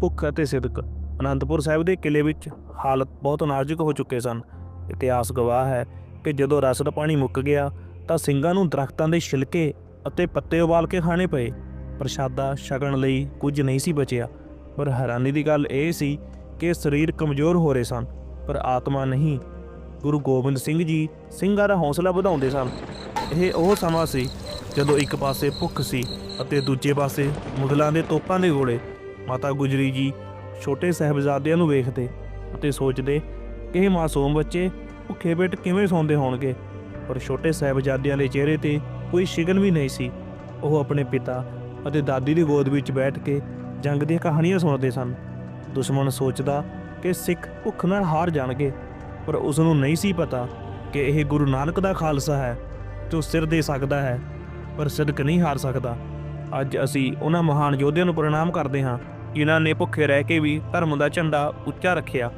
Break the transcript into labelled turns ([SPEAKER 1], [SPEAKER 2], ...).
[SPEAKER 1] ਭੁੱਖ ਅਤੇ ਸਿਦਕ। ਅਨੰਦਪੁਰ ਸਾਹਿਬ ਦੇ ਕਿਲੇ ਵਿੱਚ ਹਾਲਤ ਬਹੁਤ ਨਾਜ਼ੁਕ ਹੋ ਚੁੱਕੇ ਸਨ। ਇਤਿਹਾਸ ਗਵਾਹ ਹੈ ਕਿ ਜਦੋਂ ਰਸ ਦਾ ਪਾਣੀ ਮੁੱਕ ਗਿਆ, ਤਾਂ ਸਿੰਘਾਂ ਨੂੰ ਦਰਖਤਾਂ ਦੇ ਛਿਲਕੇ ਅਤੇ ਪੱਤੇ ਉਬਾਲ ਕੇ ਖਾਣੇ ਪਏ। ਪ੍ਰਸ਼ਾਦਾ ਛਕਣ ਲਈ ਕੁਝ ਨਹੀਂ ਸੀ ਬਚਿਆ, ਪਰ ਹੈਰਾਨੀ ਦੀ ਗੱਲ ਇਹ ਸੀ ਕਿ ਸਰੀਰ ਕਮਜ਼ੋਰ ਹੋ ਰਹੇ ਸਨ, ਪਰ ਆਤਮਾ ਨਹੀਂ। ਗੁਰੂ ਗੋਬਿੰਦ ਸਿੰਘ ਜੀ ਸਿੰਘਾਂ ਦਾ ਹੌਸਲਾ ਵਧਾਉਂਦੇ ਸਨ। ਇਹ ਉਹ ਸਮਾਂ ਸੀ ਜਦੋਂ ਇੱਕ ਪਾਸੇ ਭੁੱਖ ਸੀ ਅਤੇ ਦੂਜੇ ਪਾਸੇ ਮੁਗਲਾਂ ਦੇ ਤੋਪਾਂ ਦੇ ਗੋਲੇ। ਮਾਤਾ ਗੁਜਰੀ ਜੀ ਛੋਟੇ ਸਾਹਿਬਜ਼ਾਦਿਆਂ ਨੂੰ ਵੇਖਦੇ ਅਤੇ ਸੋਚਦੇ ਕਿ ਇਹ ਮਾਸੂਮ ਬੱਚੇ ਭੁੱਖੇ ਪੇਟ ਕਿਵੇਂ ਸੌਂਦੇ ਹੋਣਗੇ। ਪਰ ਛੋਟੇ ਸਾਹਿਬਜ਼ਾਦਿਆਂ ਦੇ ਚਿਹਰੇ ਤੇ ਕੋਈ ਸ਼ਿਗਨ ਵੀ ਨਹੀਂ ਸੀ। ਉਹ ਆਪਣੇ ਪਿਤਾ ਅਤੇ ਦਾਦੀ ਦੀ ਗੋਦ ਵਿੱਚ ਬੈਠ ਕੇ ਜੰਗ ਦੀਆਂ ਕਹਾਣੀਆਂ ਸੁਣਦੇ ਸਨ। ਦੁਸ਼ਮਣ ਸੋਚਦਾ ਕਿ ਸਿੱਖ ਭੁੱਖ ਨਾਲ ਹਾਰ ਜਾਣਗੇ, ਪਰ ਉਸ ਨੂੰ ਨਹੀਂ ਸੀ ਪਤਾ ਕਿ ਇਹ ਗੁਰੂ ਨਾਨਕ ਦਾ ਖਾਲਸਾ ਹੈ ਜੋ ਸਿਰ ਦੇ ਸਕਦਾ ਹੈ, ਪਰ ਸਿਦਕ ਨਹੀਂ ਹਾਰ ਸਕਦਾ। ਅੱਜ ਅਸੀਂ ਉਹਨਾਂ ਮਹਾਨ ਯੋਧਿਆਂ ਨੂੰ ਪ੍ਰਣਾਮ ਕਰਦੇ ਹਾਂ। ਜਿਨ੍ਹਾਂ ਨੇ ਭੁੱਖੇ ਰਹਿ ਕੇ ਵੀ ਧਰਮ ਦਾ ਝੰਡਾ ਉੱਚਾ ਰੱਖਿਆ।